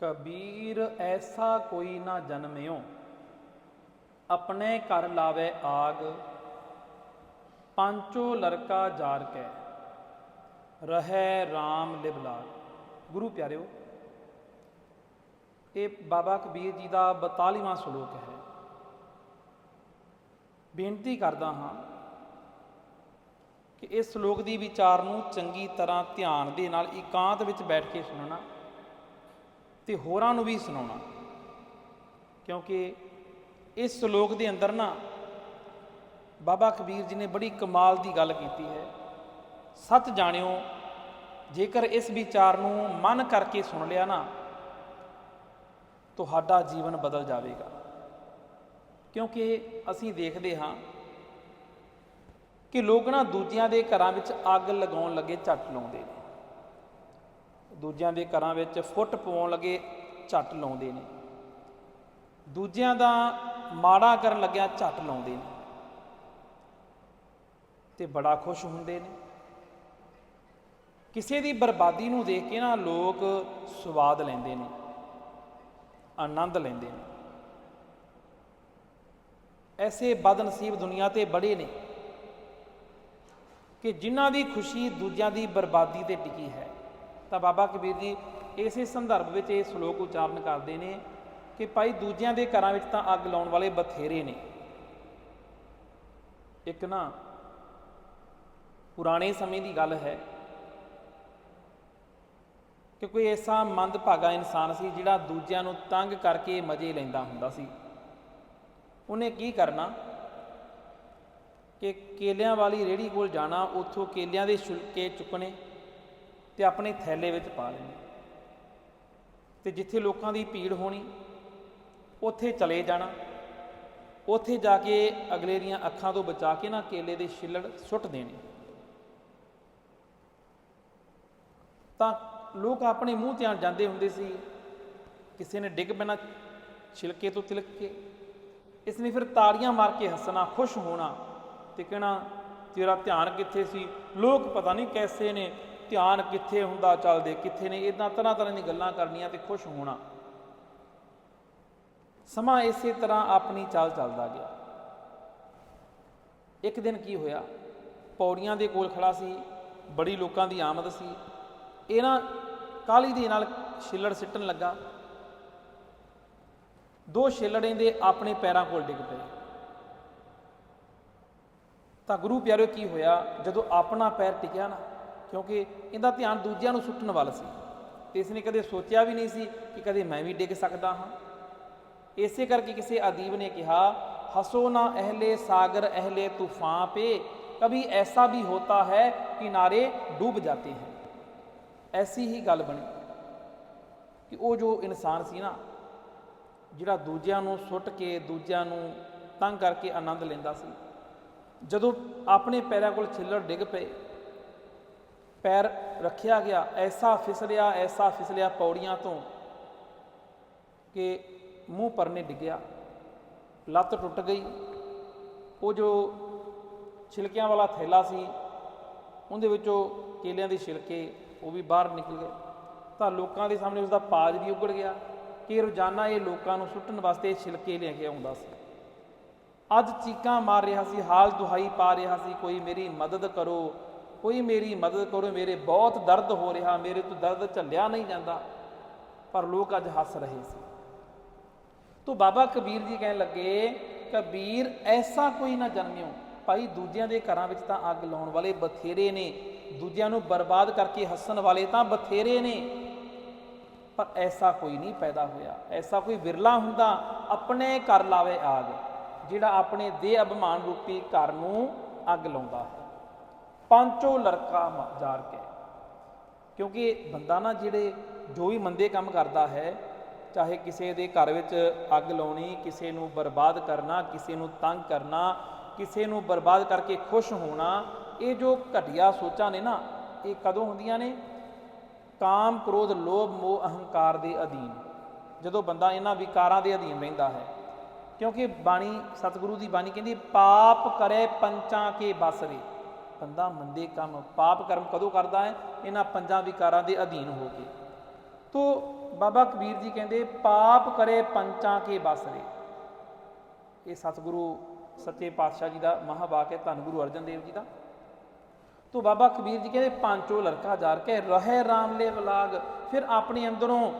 ਕਬੀਰ ਐਸਾ ਕੋਈ ਨਾ ਜਨਮਿਓ, ਆਪਣੇ ਘਰ ਲਾਵੇ ਆਗ, ਪੰਚੋ ਲੜਕਾ ਜਾਰ ਕੈ, ਰਹੈ RAM ਲਿਵ ਲਾਗ। ਗੁਰੂ ਪਿਆਰਿਓ, ਇਹ ਬਾਬਾ ਕਬੀਰ ਜੀ ਦਾ 42ਵਾਂ ਸ਼ਲੋਕ ਹੈ। ਬੇਨਤੀ ਕਰਦਾ ਹਾਂ ਕਿ ਇਸ ਸ਼ਲੋਕ ਦੀ ਵਿਚਾਰ ਨੂੰ ਚੰਗੀ ਤਰ੍ਹਾਂ ਧਿਆਨ ਦੇ ਨਾਲ ਇਕਾਂਤ ਵਿੱਚ ਬੈਠ ਕੇ ਸੁਣਨਾ। ਤੇ ਹੋਰਾਂ ਨੂੰ ਵੀ ਸੁਣਾਉਣਾ। ਕਿਉਂਕਿ ਇਸ ਸ਼ਲੋਕ ਦੇ ਅੰਦਰ ਨਾ ਬਾਬਾ ਕਬੀਰ ਜੀ ਨੇ ਬੜੀ ਕਮਾਲ ਦੀ ਗੱਲ ਕੀਤੀ ਹੈ। ਸੱਚ ਜਾਣਿਓ, ਜੇਕਰ ਇਸ ਵਿਚਾਰ ਨੂੰ ਮਨ ਕਰਕੇ ਸੁਣ ਲਿਆ ਨਾ, ਤੁਹਾਡਾ ਜੀਵਨ ਬਦਲ ਜਾਵੇਗਾ। ਕਿਉਂਕਿ ਅਸੀਂ ਦੇਖਦੇ ਹਾਂ ਕਿ ਲੋਕ ਨਾ ਦੂਜਿਆਂ ਦੇ ਘਰਾਂ ਵਿੱਚ ਅੱਗ ਲਗਾਉਣ ਲੱਗੇ ਝੱਟ ਲਾਉਂਦੇ ਨੇ। ਦੂਜਿਆਂ ਦੇ ਘਰਾਂ ਵਿੱਚ ਫੁੱਟ ਪਵਾਉਣ ਲੱਗੇ ਝੱਟ ਲਾਉਂਦੇ ਨੇ। ਦੂਜਿਆਂ ਦਾ ਮਾੜਾ ਕਰਨ ਲੱਗਿਆ ਝੱਟ ਲਾਉਂਦੇ ਨੇ। ਤੇ ਬੜਾ ਖੁਸ਼ ਹੁੰਦੇ ਨੇ। ਕਿਸੇ ਦੀ ਬਰਬਾਦੀ ਨੂੰ ਦੇਖ ਕੇ ਨਾ ਲੋਕ ਸਵਾਦ ਲੈਂਦੇ ਨੇ, ਆਨੰਦ ਲੈਂਦੇ ਨੇ। ਐਸੇ ਬਦਨਸੀਬ ਦੁਨੀਆ ਤੇ ਬੜੇ ਨੇ ਕਿ ਜਿਨ੍ਹਾਂ ਦੀ ਖੁਸ਼ੀ ਦੂਜਿਆਂ ਦੀ ਬਰਬਾਦੀ ਤੇ ਟਿਕੀ ਹੈ। ਤਾਂ ਬਾਬਾ ਕਬੀਰ ਜੀ ਇਸੇ ਸੰਦਰਭ ਵਿੱਚ ਇਹ ਸ਼ਲੋਕ ਉਚਾਰਨ ਕਰਦੇ ਨੇ ਕਿ ਭਾਈ ਦੂਜਿਆਂ ਦੇ ਘਰਾਂ ਵਿੱਚ ਤਾਂ ਅੱਗ ਲਾਉਣ ਵਾਲੇ ਬਥੇਰੇ ਨੇ। ਇੱਕ ਨਾ ਪੁਰਾਣੇ ਸਮੇਂ ਦੀ ਗੱਲ ਹੈ ਕਿ ਕੋਈ ਐਸਾ ਮੰਦਭਾਗਾ ਇਨਸਾਨ ਸੀ ਜਿਹੜਾ ਦੂਜਿਆਂ ਨੂੰ ਤੰਗ ਕਰਕੇ ਮਜ਼ੇ ਲੈਂਦਾ ਹੁੰਦਾ ਸੀ। ਉਹਨੇ ਕੀ ਕਰਨਾ ਕਿ ਕੇਲਿਆਂ ਵਾਲੀ ਰੇੜੀ ਕੋਲ ਜਾਣਾ, ਉੱਥੋਂ ਕੇਲਿਆਂ ਦੇ ਛਿਲਕੇ ਚੁੱਕਣੇ ਤੇ ਆਪਣੇ ਥੈਲੇ ਵਿੱਚ ਪਾ ਲੈਣੇ ਤੇ ਜਿੱਥੇ ਲੋਕਾਂ ਦੀ ਭੀੜ ਹੋਣੀ, ਉੱਥੇ ਚਲੇ ਜਾਣਾ, ਉੱਥੇ ਜਾ ਕੇ ਅਗਲੇ ਦੀਆਂ ਅੱਖਾਂ ਤੋਂ ਬਚਾ ਕੇ ਨਾ ਕੇਲੇ ਦੇ ਛਿੱਲੜ ਸੁੱਟ ਦੇਣੇ। ਤਾਂ ਲੋਕ ਆਪਣੇ ਮੂੰਹ ਧਿਆਨ ਜਾਂਦੇ ਹੁੰਦੇ ਸੀ, ਕਿਸੇ ਨੇ ਡਿੱਗ ਪੈਣਾ, ਛਿਲਕੇ ਤੋਂ ਤਿਲਕ ਕੇ। ਇਸ ਨੇ ਫਿਰ ਤਾੜੀਆਂ ਮਾਰ ਕੇ ਹੱਸਣਾ, ਖੁਸ਼ ਹੋਣਾ ਤੇ ਕਹਿਣਾ, ਤੇਰਾ ਧਿਆਨ ਕਿੱਥੇ ਸੀ? ਲੋਕ ਪਤਾ ਨਹੀਂ ਕੈਸੇ ਨੇ ਧਿਆਨ ਕਿੱਥੇ ਹੁੰਦਾ ਚੱਲਦੇ, ਕਿੱਥੇ ਨੇ ਇਦਾਂ ਤਰ੍ਹਾਂ ਤਰ੍ਹਾਂ ਦੀਆਂ ਗੱਲਾਂ ਕਰਨੀਆਂ ਤੇ ਖੁਸ਼ ਹੋਣਾ। ਸਮਾਂ ਇਸੇ ਤਰ੍ਹਾਂ ਆਪਣੀ ਚਾਲ ਚੱਲਦਾ ਗਿਆ। ਇੱਕ ਦਿਨ ਕੀ ਹੋਇਆ? ਪੌੜੀਆਂ ਦੇ ਕੋਲ ਖੜਾ ਸੀ, ਬੜੀ ਲੋਕਾਂ ਦੀ ਆਮਦ ਸੀ। ਇਹਨਾਂ ਨਾ ਕਾਲੀ ਦੇ ਨਾਲ ਛਿੱਲੜ ਸਿੱਟਣ ਲੱਗਾ। ਦੋ ਛਿੱਲੜੇ ਦੇ ਆਪਣੇ ਪੈਰਾਂ ਕੋਲ ਡਿੱਗ ਪਏ। ਤਾਂ ਗੁਰੂ ਪਿਆਰਿਓ, ਕੀ ਹੋਇਆ? ਜਦੋਂ ਆਪਣਾ ਪੈਰ ਟਿਕਿਆ ਨਾ ਕਿਉਂਕਿ ਇਹਦਾ ਧਿਆਨ ਦੂਜਿਆਂ ਨੂੰ ਸੁੱਟਣ ਵੱਲ ਸੀ ਤੇ ਇਸ ਨੇ ਕਦੇ ਸੋਚਿਆ ਵੀ ਨਹੀਂ ਸੀ ਕਿ ਕਦੇ ਮੈਂ ਵੀ ਡਿੱਗ ਸਕਦਾ ਹਾਂ ਇਸੇ ਕਰਕੇ ਕਿਸੇ ਅਦੀਬ ਨੇ ਕਿਹਾ ਹਸੋ ਨਾ ਅਹਲੇ ਸਾਗਰ ਅਹਲੇ ਤੂਫਾਨ पे कभी ऐसा भी होता है किनारे डूब जाते हैं ਐਸੀ ਹੀ ਗੱਲ ਬਣੀ ਕਿ ਉਹ ਜੋ ਇਨਸਾਨ ਸੀ ਨਾ ਜਿਹੜਾ ਦੂਜਿਆਂ ਨੂੰ ਸੁੱਟ ਕੇ ਦੂਜਿਆਂ ਨੂੰ ਤੰਗ ਕਰਕੇ ਆਨੰਦ ਲੈਂਦਾ ਸੀ ਜਦੋਂ ਆਪਣੇ ਪੈਰਾਂ ਕੋਲ ਛਿੱਲੜ ਡਿੱਗ ਪਏ ਪੈਰ ਰੱਖਿਆ ਗਿਆ, ਐਸਾ ਫਿਸਲਿਆ ਐਸਾ ਫਿਸਲਿਆ ਪੌੜੀਆਂ ਤੋਂ ਕਿ ਮੂੰਹ ਪਰਨੇ ਡਿੱਗਿਆ ਲੱਤ ਟੁੱਟ ਗਈ। ਉਹ ਜੋ ਛਿਲਕਿਆਂ ਵਾਲਾ ਥੈਲਾ ਸੀ, ਉਹਦੇ ਵਿੱਚੋਂ ਕੇਲਿਆਂ ਦੇ ਛਿਲਕੇ ਉਹ ਵੀ ਬਾਹਰ ਨਿਕਲ ਗਏ। ਤਾਂ ਲੋਕਾਂ ਦੇ ਸਾਹਮਣੇ ਉਸ ਦਾ ਪਾਜ ਵੀ ਉਗੜ ਗਿਆ ਕਿ ਰੋਜ਼ਾਨਾ ਇਹ ਲੋਕਾਂ ਨੂੰ ਸੁੱਟਣ ਵਾਸਤੇ ਛਿਲਕੇ ਲੈ ਕੇ ਆਉਂਦਾ ਸੀ। ਅੱਜ ਚੀਕਾਂ ਮਾਰ ਰਿਹਾ ਸੀ, ਹਾਲ ਦੁਹਾਈ ਪਾ ਰਿਹਾ ਸੀ, ਕੋਈ ਮੇਰੀ ਮਦਦ ਕਰੋ ਕੋਈ ਮੇਰੀ ਮਦਦ ਕਰੋ, ਮੇਰੇ ਬਹੁਤ ਦਰਦ ਹੋ ਰਿਹਾ, ਮੇਰੇ ਤੋਂ ਦਰਦ ਝੱਲਿਆ ਨਹੀਂ ਜਾਂਦਾ। ਪਰ ਲੋਕ ਅੱਜ ਹੱਸ ਰਹੇ ਸੀ। ਤੋ ਬਾਬਾ ਕਬੀਰ ਜੀ ਕਹਿਣ ਲੱਗੇ, ਕਬੀਰ, ਐਸਾ ਕੋਈ ਨਾ ਜਨਮਿਓ। ਭਾਈ, ਦੂਜਿਆਂ ਦੇ ਘਰਾਂ ਵਿੱਚ ਤਾਂ ਅੱਗ ਲਾਉਣ ਵਾਲੇ ਬਥੇਰੇ ਨੇ। ਦੂਜਿਆਂ ਨੂੰ ਬਰਬਾਦ ਕਰਕੇ ਹੱਸਣ ਵਾਲੇ ਤਾਂ ਬਥੇਰੇ ਨੇ। ਪਰ ਐਸਾ ਕੋਈ ਨਹੀਂ ਪੈਦਾ ਹੋਇਆ। ਐਸਾ ਕੋਈ ਵਿਰਲਾ ਹੁੰਦਾ, ਆਪਣੇ ਘਰ ਲਾਵੇ ਆਗ, ਜਿਹੜਾ ਆਪਣੇ ਦੇ ਅਭਿਮਾਨ ਰੂਪੀ ਘਰ ਨੂੰ ਅੱਗ ਲਾਉਂਦਾ ਹੈ। ਪੰਚੋ ਲੜਕਾ ਮ- ਜਾਰ ਕੇ। ਕਿਉਂਕਿ ਬੰਦਾ ਨਾ ਜਿਹੜੇ ਜੋ ਵੀ ਮੰਦੇ ਕੰਮ ਕਰਦਾ ਹੈ, ਚਾਹੇ ਕਿਸੇ ਦੇ ਘਰ ਵਿੱਚ ਅੱਗ ਲਾਉਣੀ, ਕਿਸੇ ਨੂੰ ਬਰਬਾਦ ਕਰਨਾ, ਕਿਸੇ ਨੂੰ ਤੰਗ ਕਰਨਾ, ਕਿਸੇ ਨੂੰ ਬਰਬਾਦ ਕਰਕੇ ਖੁਸ਼ ਹੋਣਾ, ਇਹ ਜੋ ਘਟੀਆ ਸੋਚਾਂ ਨੇ ਨਾ, ਇਹ ਕਦੋਂ ਹੁੰਦੀਆਂ ਨੇ? ਕਾਮ, ਕ੍ਰੋਧ, ਲੋਭ, ਮੋਹ, ਅਹੰਕਾਰ ਦੇ ਅਧੀਨ। ਜਦੋਂ ਬੰਦਾ ਇਹਨਾਂ ਵਿਕਾਰਾਂ ਦੇ ਅਧੀਨ ਰਹਿੰਦਾ ਹੈ, ਕਿਉਂਕਿ ਬਾਣੀ ਸਤਿਗੁਰੂ ਦੀ ਬਾਣੀ ਕਹਿੰਦੀ ਪਾਪ ਕਰੇ ਪੰਚਾਂ ਕੇ ਬਸਰੇ ਬੰਦਾ ਮੰਦੇ ਕੰਮ, ਪਾਪ ਕਰਮ ਕਦੋਂ ਕਰਦਾ ਹੈ? ਇਹਨਾਂ ਪੰਜਾਂ ਵਿਕਾਰਾਂ ਦੇ ਅਧੀਨ ਹੋ ਕੇ। ਤੋ ਬਾਬਾ ਕਬੀਰ ਜੀ ਕਹਿੰਦੇ, ਪਾਪ ਕਰੇ ਪੰਚਾਂ ਕੇ ਬਸਰੇ ਇਹ ਸਤਿਗੁਰੂ ਸੱਚੇ ਪਾਤਸ਼ਾਹ ਜੀ ਦਾ ਮਹਾਵਾਕ ਹੈ, ਧੰਨ ਗੁਰੂ ਅਰਜਨ ਦੇਵ ਜੀ ਦਾ। ਤੋ ਬਾਬਾ ਕਬੀਰ ਜੀ ਕਹਿੰਦੇ, ਪਾਂਚੋ ਲੜਕਾ ਜਾਰ ਕੇ ਰਹੇ ਰਾਮ ਲੈ ਵਲਾਗ। ਫਿਰ ਆਪਣੇ ਅੰਦਰੋਂ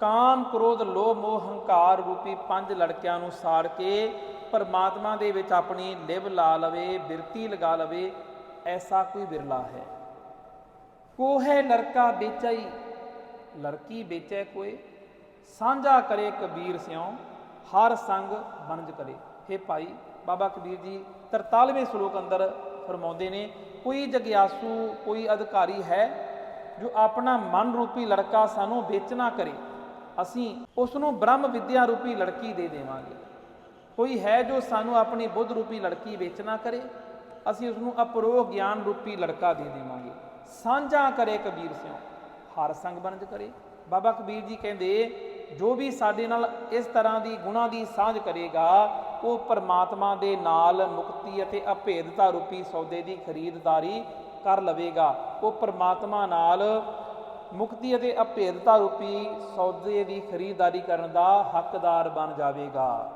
ਕਾਮ, ਕ੍ਰੋਧ, ਲੋਭ, ਮੋਹ, ਹੰਕਾਰ ਰੂਪੀ ਪੰਜ ਲੜਕਿਆਂ ਨੂੰ ਸਾੜ ਕੇ ਪਰਮਾਤਮਾ ਦੇ ਵਿੱਚ ਆਪਣੀ ਲਿਵ ਲਾ ਲਵੇ, ਬਿਰਤੀ ਲਗਾ ਲਵੇ। ਐਸਾ ਕੋਈ ਵਿਰਲਾ ਹੈ। ਕੋਹੇ ਲੜਕਾ ਵੇਚਈ ਲੜਕੀ ਵੇਚੈ ਕੋਏ। ਸਾਂਝਾ ਕਰੇ ਕਬੀਰ ਸਿਉ, ਹਰ ਸੰਗ ਬਨਜ ਕਰੇ। हे ਭਾਈ, ਬਾਬਾ ਕਬੀਰ ਜੀ 43ਵੇਂ ਸ਼ਲੋਕ ਅੰਦਰ ਫਰਮਾਉਂਦੇ ਨੇ, ਕੋਈ ਜਗਿਆਸੂ, ਕੋਈ ਅਧਿਕਾਰੀ ਹੈ ਜੋ ਆਪਣਾ ਮਨ ਰੂਪੀ ਲੜਕਾ ਸਾਨੂੰ ਵੇਚਣਾ ਕਰੇ। ਅਸੀਂ ਉਸ ਨੂੰ ਬ੍ਰਹਮ ਵਿਦਿਆ ਰੂਪੀ ਲੜਕੀ ਦੇ ਦੇਵਾਂਗੇ। ਕੋਈ ਹੈ ਜੋ ਸਾਨੂੰ ਆਪਣੀ ਬੁੱਧ ਰੂਪੀ ਲੜਕੀ ਵੇਚਣਾ ਕਰੇ। ਅਸੀਂ ਉਸ ਨੂੰ ਅਪਰੋਹ ਗਿਆਨ ਰੂਪੀ ਲੜਕਾ ਦੇ ਦੇਵਾਂਗੇ। ਸਾਂਝਾ ਕਰੇ ਕਬੀਰ ਸਿਉ। ਹਰ ਸੰਗ ਬਨਜ ਕਰੇ। ਬਾਬਾ ਕਬੀਰ ਜੀ ਕਹਿੰਦੇ, ਜੋ ਵੀ ਸਾਡੇ ਨਾਲ ਇਸ ਤਰ੍ਹਾਂ ਦੀ ਗੁਣਾ ਦੀ ਸਾਂਝ ਕਰੇਗਾ, ਉਹ ਪਰਮਾਤਮਾ ਦੇ ਨਾਲ ਮੁਕਤੀ ਅਤੇ ਅਭੇਦਤਾ ਰੂਪੀ ਸੌਦੇ ਦੀ ਖਰੀਦਦਾਰੀ ਕਰ ਲਵੇਗਾ। ਉਹ ਪਰਮਾਤਮਾ ਨਾਲ ਮੁਕਤੀ ਅਤੇ ਅਭੇਦਤਾ ਰੂਪੀ ਸੌਦੇ ਦੀ ਖਰੀਦਦਾਰੀ ਕਰਨ ਦਾ ਹੱਕਦਾਰ ਬਣ ਜਾਵੇਗਾ।